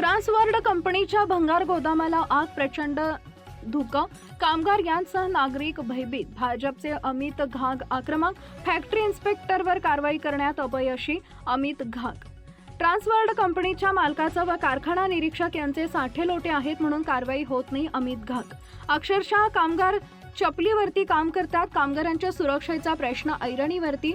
Trans World कंपनीच्या भंगार गोदामाला आग प्रचंड धुकं. कामगार यांसह नागरिक भयभीत. भाजपचे अमित घाग आक्रमक. फॅक्टरी इन्स्पेक्टरवर कारवाई करण्यात अपयशी अमित घाग. ट्रान्सवर्ल्ड कंपनीच्या मालकाचा व कारखाना निरीक्षक यांचे साठे लोटे आहेत म्हणून कारवाई होत नाही अमित घाग. अक्षरशः कामगार चपलीवरती काम करतात. कामगारांच्या सुरक्षेचा प्रश्न ऐरणीवरती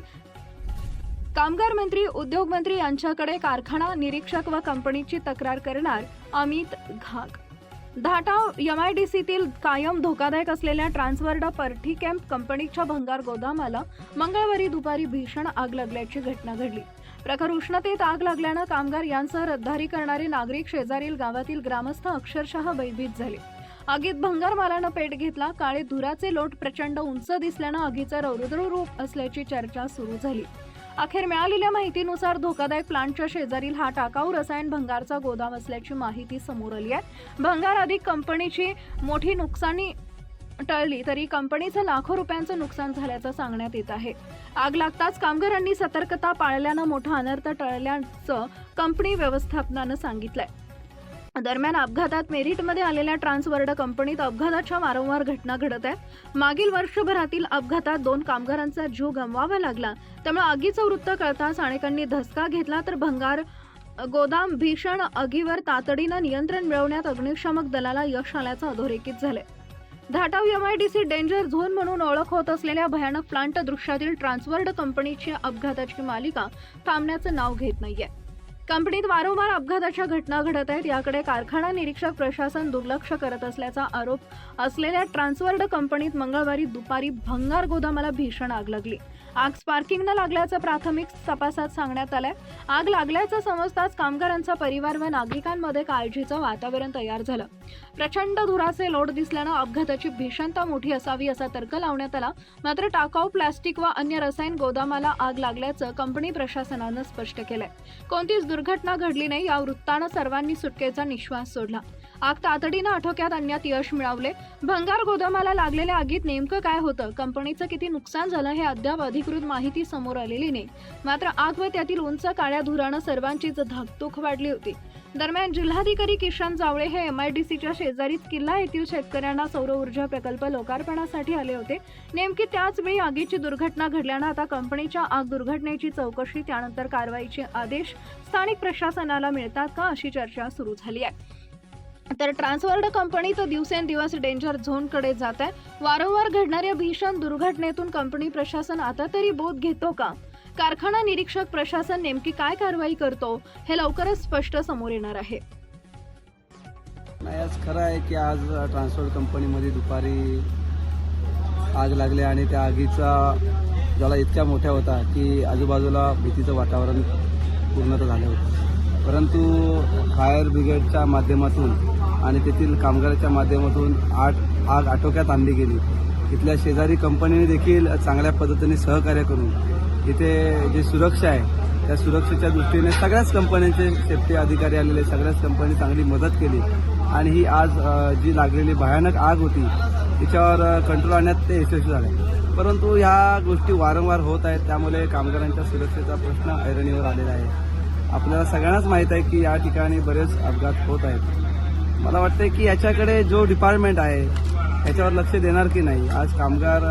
कामगार मंत्री उद्योग मंत्री यांच्याकडे कारखाना निरीक्षक व कंपनीची तक्रार करणार अमित घाक धाटाव एमआयडीसीतील कायम धोकादायक असलेल्या ट्रान्सवर्ड पर्टी कॅम्प कंपनीच्या भंगार गोदामाला मंगळवारी दुपारी भीषण आग लागल्याची घटना घडली. प्रखर उष्णतेत आग लागल्यानं कामगार यांसह रद्दारी करणारे नागरिक शेजारील गावातील ग्रामस्थ अक्षरशः भयभीत झाले. आगीत भंगार मालानं पेट घेतला काळे धुराचे लोट प्रचंड उंच दिसल्यानं आगीचं रौद्र रूप असल्याची चर्चा सुरू झाली. अखेर मिळालेल्या माहितीनुसार धोकादायक प्लांटच्या शेजारील हा टाकाऊ रसायन भंगारचा गोदाम असल्याची माहिती समोर आली आहे. भंगार अधिक कंपनीची मोठी नुकसानी टळली तरी कंपनीचं लाखो रुपयांचं नुकसान झाल्याचं सांगण्यात येत आहे. आग लागताच कामगारांनी सतर्कता पाळल्यानं मोठा अनर्थ टळल्याचं कंपनी व्यवस्थापनानं सांगितलंय. दरम्यान अपघातात मेरिटमध्ये आलेल्या ट्रान्सवर्ड कंपनीत अपघाताच्या वारंवार घटना घडत आहेत मागील वर्षभरातील अपघातात दोन कामगारांचा जीव गमवावा लागला. त्यामुळे आगीचं वृत्त कळताच अनेकांनी धसका घेतला तर भंगार गोदाम भीषण आगीवर तातडीनं नियंत्रण मिळवण्यात अग्निशामक दलाला यश आल्याचं अधोरेखित झालंय. धाटाव एमआयडीसी डेंजर झोन म्हणून ओळख होत असलेल्या भयानक प्लांट दृश्यातील ट्रान्सवर्ड कंपनीची अपघाताची मालिका थांबण्याचं नाव घेत नाहीये. कंपनीत वारंवार अपघाताच्या घटना घडत आहेत. याकडे कारखाना निरीक्षक प्रशासन दुर्लक्ष करत असल्याचा आरोप असलेल्या ट्रान्सवर्ड कंपनीत मंगळवारी दुपारी भंगार गोदामाला भीषण आग लागली. आग स्पार्किंगनं लागल्याचं प्राथमिक तपासात सांगण्यात आलंय. आग लागल्याचं समजताच कामगारांचा परिवार व नागरिकांमध्ये काळजीचं वातावरण तयार झालं. प्रचंड धुराचे लोट दिसल्यानं अपघाताची भीषणता मोठी असावी असा तर्क लावण्यात आला. मात्र टाकाऊ प्लास्टिक व अन्य रसायन गोदामाला आग लागल्याचं कंपनी प्रशासनानं स्पष्ट केलंय. कोणतीच दुर्घटना घडली नाही या वृत्तानं सर्वांनी सुटकेचा निश्वास सोडला. आग तातडीनं आटोक्यात आणण्यात यश मिळवले. भंगार गोदामाला लागलेल्या आगीत नेमकं काय होतं? कंपनीचं किती नुकसान झालं हे अद्याप अधिकृत माहिती समोर आलेली नाही. मात्र आग व त्यातील उंच काळ्या धुरानं सर्वांचीच धाकधूक वाढली होती. दरम्यान जिल्हाधिकारी किशन जावळे हे एम आय डी सीच्या शेजारीच किल्ला येथील शेतकऱ्यांना सौर ऊर्जा प्रकल्प लोकार्पणासाठी आले होते. नेमकी त्याच वेळी आगीची दुर्घटना घडल्यानं आता कंपनीच्या आग दुर्घटनेची चौकशी त्यानंतर कारवाईचे आदेश स्थानिक प्रशासनाला मिळतात का अशी चर्चा सुरू झाली आहे. तर ट्रान्सवर्ड कंपनी तर दिवसेंदिवस डेंजर झोनकडे जात आहे. वारंवार घडणाऱ्या भीषण दुर्घटनेतून कंपनी प्रशासन आता तरी बोध घेतो का? कारखाना निरीक्षक प्रशासन नेमकी काय कारवाई करतो? हे लवकरच स्पष्ट समोर येणार आहे. नाही आज खरं आहे की आज ट्रान्सपोर्ट कंपनीमध्ये दुपारी आग लागली आणि त्या आगीचा ज्वाला इतक्या मोठ्या होता की आजूबाजूला भीतीचं वातावरण पूर्णतः झालं होतं. परंतु फायर ब्रिगेडच्या माध्यमातून आणि तेथील कामगाराच्या माध्यमातून आठ आग आटोक्यात आणली गेली. इथल्या शेजारी कंपनीने देखील चांगल्या पद्धतीने सहकार्य करून इथे जी सुरक्षा आहे त्या सुरक्षेच्या दृष्टीने सगळ्याच कंपन्यांचे सेफ्टी अधिकारी आलेले सगळ्याच कंपनी चांगली मदत केली. आणि ही आज जी लागलेली भयानक आग होती तिच्यावर कंट्रोल आणण्यात ते यशस्वी झाले. परंतु ह्या गोष्टी वारंवार होत आहेत. त्यामुळे कामगारांच्या सुरक्षेचा प्रश्न ऐरणीवर आलेला आहे. आपल्याला सगळ्यांनाच माहीत आहे की या ठिकाणी बरेच अपघात होत आहेत. मला वाटतं की याच्याकडे जो डिपार्टमेंट आहे याच्यावर लक्ष देणार की नाही? आज कामगार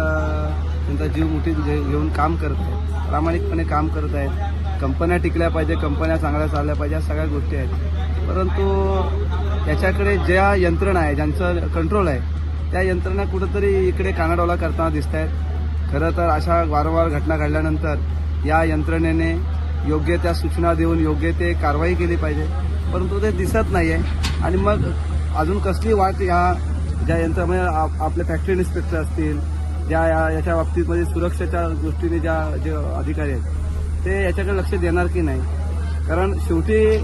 त्यांचा जीव मुठीत घे घेऊन काम करत आहेत. प्रामाणिकपणे काम करत आहेत. कंपन्या टिकल्या पाहिजे कंपन्या चांगल्या चालल्या पाहिजे या सगळ्या गोष्टी आहेत. परंतु याच्याकडे ज्या यंत्रणा आहे ज्यांचं कंट्रोल आहे त्या यंत्रणा कुठंतरी इकडे कानाडोला करताना दिसत आहेत खरं तर अशा वारंवार घटना घडल्यानंतर या यंत्रणेने योग्य त्या सूचना देऊन योग्य ते कारवाई केली पाहिजे. परंतु ते दिसत नाही आहे आणि मग अजून कसली वाट या ज्या यंत्रामध्ये आप- आपले फॅक्टरी इन्स्पेक्टर असतील ज्या या याच्या बाबतीमध्ये सुरक्षेच्या दृष्टीने ज्या जे अधिकारी आहेत ते याच्याकडे लक्ष देणार की नाही? कारण शेवटी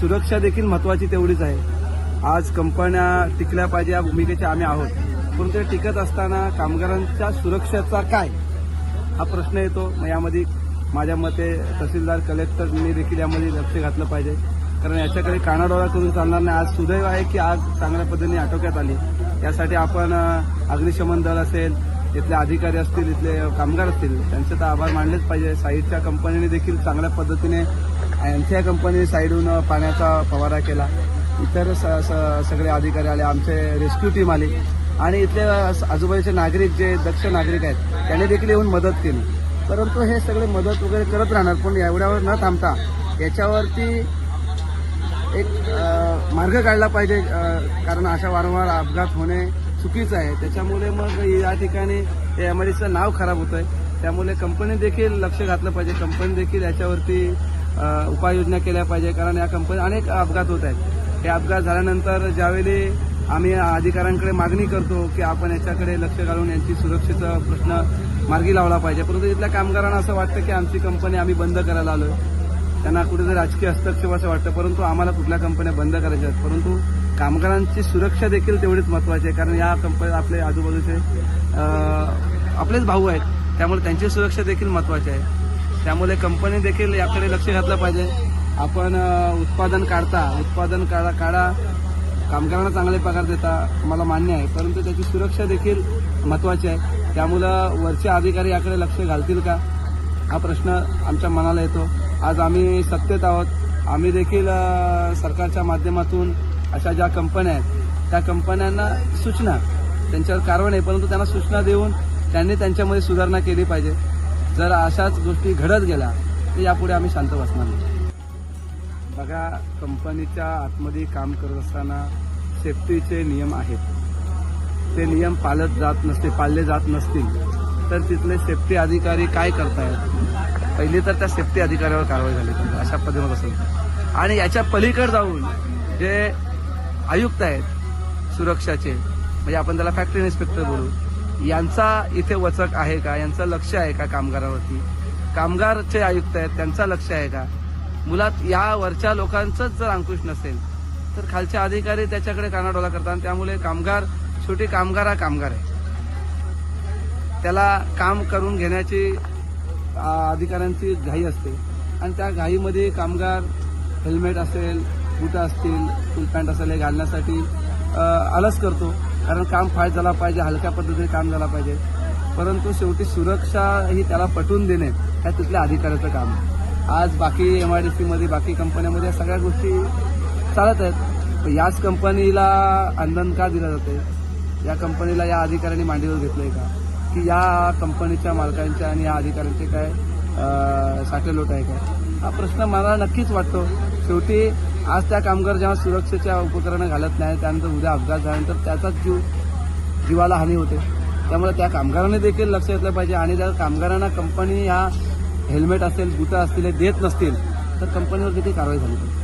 सुरक्षा देखील महत्त्वाची तेवढीच आहे. आज कंपन्या टिकल्या पाहिजे या भूमिकेचे आम्ही आहोत. परंतु ते टिकत असताना कामगारांच्या सुरक्षेचा काय? हा प्रश्न येतो. मग यामध्ये माझ्या मते तहसीलदार कलेक्टरनी देखील यामध्ये लक्ष घातलं पाहिजे. कारण याच्याकडे कानाडोळा करून चालणार नाही. आज सुदैव आहे की आग चांगल्या पद्धतीने आटोक्यात आली. यासाठी आपण अग्निशमन दल असेल इथले अधिकारी असतील इथले कामगार असतील त्यांचे तर आभार मानलेच पाहिजे. साईडच्या कंपनीने देखील चांगल्या पद्धतीने यांच्या कंपनीने साईडहून पाण्याचा फवारा केला. इतर स सगळे अधिकारी आले आमचे रेस्क्यू टीम आली. आणि इथले आजूबाजूचे नागरिक जे दक्ष नागरिक आहेत त्यांनी देखील येऊन मदत केली. परंतु हे सगळे मदत वगैरे करत राहणार पण एवढ्यावर न थांबता याच्यावरती मार्ग काढला पाहिजे कारण अशा वारंवार अपघात होणे चुकीचं आहे. त्याच्यामुळे मग या ठिकाणी एम आय नाव खराब होतं आहे त्यामुळे कंपनी देखील लक्ष घातलं पाहिजे. कंपनी देखील याच्यावरती उपाययोजना केल्या पाहिजे. कारण या कंपनी अनेक अपघात होत आहेत. हे अपघात झाल्यानंतर ज्यावेळी आम्ही अधिकाऱ्यांकडे मागणी करतो की आपण याच्याकडे लक्ष घालून यांची सुरक्षेचा प्रश्न मार्गी लावला पाहिजे. परंतु इथल्या कामगारांना असं वाटतं की आमची कंपनी आम्ही बंद करायला आलोय. त्यांना कुठेतरी राजकीय हस्तक्षेप असं वाटतं. परंतु आम्हाला कुठल्या कंपन्या बंद करायच्या आहेत? परंतु कामगारांची सुरक्षा देखील तेवढीच महत्वाची आहे. कारण या कंपन्या आपले आजूबाजूचे आपलेच भाऊ आहेत. त्यामुळे त्यांची सुरक्षा देखील महत्वाची आहे. त्यामुळे कंपनी देखील याकडे लक्ष घातलं पाहिजे. आपण उत्पादन काढता उत्पादन काढा काढा. कामगारांना चांगले पगार देता मला मान्य आहे. परंतु त्याची सुरक्षा देखील महत्वाची आहे. त्यामुळं वरचे अधिकारी याकडे लक्ष घालतील का? हा प्रश्न आमच्या मनाला येतो. आज आम्ही सत्तेत आहोत. आम्ही देखील सरकारच्या माध्यमातून अशा ज्या कंपन्या आहेत त्या कंपन्यांना सूचना त्यांच्यावर कारवाई नाही परंतु त्यांना सूचना देऊन त्यांनी त्यांच्यामध्ये सुधारणा केली पाहिजे. जर अशाच गोष्टी घडत गेल्या तर यापुढे आम्ही शांत बसणार नाही. बघा कंपनीच्या आतमध्ये काम करत असताना सेफ्टीचे नियम आहेत. ते नियम पाळत जात नसते पाळले जात नसतील तर तिथले सेफ्टी अधिकारी काय करतायत? पहिली तर त्या सेफ्टी अधिकाऱ्यावर कारवाई झाली पाहिजे अशा पद्धतीमध्ये असेल आणि याच्या पलीकडे जाऊन जे आयुक्त आहेत सुरक्षाचे म्हणजे आपण त्याला फॅक्टरी इन्स्पेक्टर बोलू यांचा इथे वचक आहे का? यांचं लक्ष आहे का कामगारावरती? कामगारचे आयुक्त आहेत त्यांचा लक्ष आहे का? मुलात या वरच्या लोकांचंच जर अंकुश नसेल तर खालचे अधिकारी त्याच्याकडे कानाडोला करतात. आणि त्यामुळे कामगार शेवटी कामगार हा कामगार आहे. त्याला काम करून घेण्याची अधिकाऱ्यांची घाई असते. आणि त्या घाईमध्ये कामगार हेल्मेट असेल बुटं असतील फुल पॅन्ट असेल हे घालण्यासाठी अ, आलस करतो. कारण काम फास्ट झाला पाहिजे हलक्या पद्धतीने काम झाला पाहिजे. परंतु शेवटी सुरक्षा ही त्याला पटवून देणे हे तिथल्या अधिकाऱ्याचं काम आहे. आज बाकी एम आय डी सीमध्ये बाकी कंपन्यामध्ये या सगळ्या गोष्टी चालत आहेत. पण याच कंपनीला अंधन का दिलं जाते? या कंपनीला या अधिकाऱ्यांनी मांडीवर घेतलंय का? की या कंपनीच्या मालकांच्या आणि या अधिकाऱ्यांचे काय साठेलोट आहे काय? हा प्रश्न मला नक्कीच वाटतो. शेवटी आज त्या कामगार जेव्हा सुरक्षेच्या उपकरणं घालत नाही त्यानंतर उद्या अपघात झाल्यानंतर त्याचाच जीव जीवाला हानी होते. त्यामुळे त्या कामगारांनी देखील लक्ष घेतलं पाहिजे आणि जर कामगारांना कंपनी ह्या हेल्मेट असेल बुटं असतील हे देत नसतील तर कंपनीवर देखील कारवाई झाली पाहिजे.